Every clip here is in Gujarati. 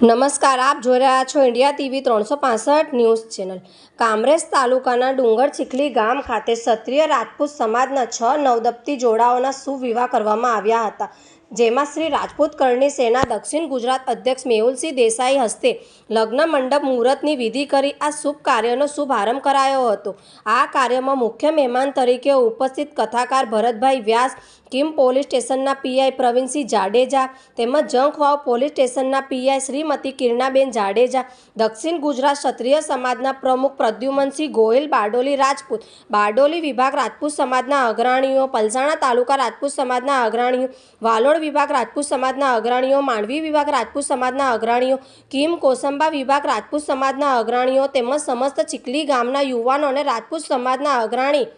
નમસ્કાર, આપ જોઈ રહ્યા છો ઇન્ડિયા ટીવી ત્રણસો પાસઠ ન્યૂઝ ચેનલ. કામરેજ તાલુકાના ડુંગર ચીખલી ગામ ખાતે ક્ષત્રિય રાજપૂત સમાજના છ નવદંપતી જોડાઓના સુવિવાહ કરવામાં આવ્યા હતા. જેમાં શ્રી રાજપૂત કરણી સેના દક્ષિણ ગુજરાત અધ્યક્ષ મેહુલસિંહ દેસાઈ હસ્તે લગ્ન મંડપ મુહૂર્તની વિધિ કરી આ શુભ કાર્યનો શુભારંભ કરાયો હતો. આ કાર્યમાં મુખ્ય મહેમાન તરીકે ઉપસ્થિત કથાકાર ભરતભાઈ વ્યાસ, કિમ પોલીસ સ્ટેશનના પીઆઈ પ્રવીણસિંહ જાડેજા તેમજ જંખવાવ પોલીસ સ્ટેશનના પીઆઈ શ્રીમતી કિરણાબેન જાડેજા, દક્ષિણ ગુજરાત ક્ષત્રિય સમાજના પ્રમુખ પ્રદ્યુમનસિંહ ગોહિલ, બારડોલી રાજપૂત, બારડોલી વિભાગ રાજપૂત સમાજના અગ્રણીઓ, પલસાણા તાલુકા રાજપૂત સમાજના અગ્રણીઓ, વાલોડ વિભાગ રાજપૂત સમાજના અગ્રણીઓ, માંડવી વિભાગ રાજપૂત સમાજના અગ્રણીઓ, કિમ કોસંબા વિભાગ રાજપૂત સમાજના અગ્રણીઓ તેમજ સમસ્ત ચીખલી ગામના યુવાનો અને રાજપૂત સમાજના અગ્રણી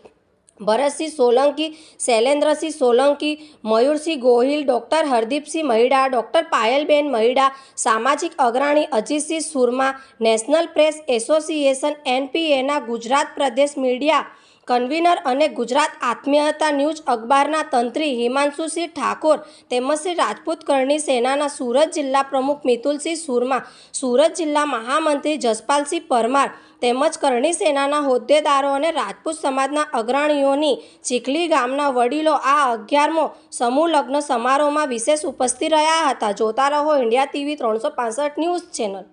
ભરતસિંહ સોલંકી, શૈલેન્દ્રસિંહ સોલંકી, મયુરસિંહ ગોહિલ, ડૉક્ટર હરદીપસિંહ મહિડા, ડૉક્ટર પાયલબેન મહિડા, સામાજિક અગ્રણી Ajitsinh Surma, national press association એનપીએના, Gujarat પ્રદેશ મીડિયા કન્વીનર અને ગુજરાત આત્મીયતા ન્યૂઝ અખબારના તંત્રી હિમાંશુસિંહ ઠાકોર તેમજ શ્રી રાજપૂત કરણી સેનાના સુરત જિલ્લા પ્રમુખ મિતુલસિંહ સુરમા, સુરત જિલ્લા મહામંત્રી જસપાલસિંહ પરમાર તેમજ કરણી સેનાના હોદ્દેદારો અને રાજપૂત સમાજના અગ્રણીઓની ચીખલી ગામના વડીલો આ અગિયારમો સમૂહ લગ્ન સમારોહમાં વિશેષ ઉપસ્થિત રહ્યા હતા. જોતા રહો ઇન્ડિયા ટીવી ત્રણસો ન્યૂઝ ચેનલ.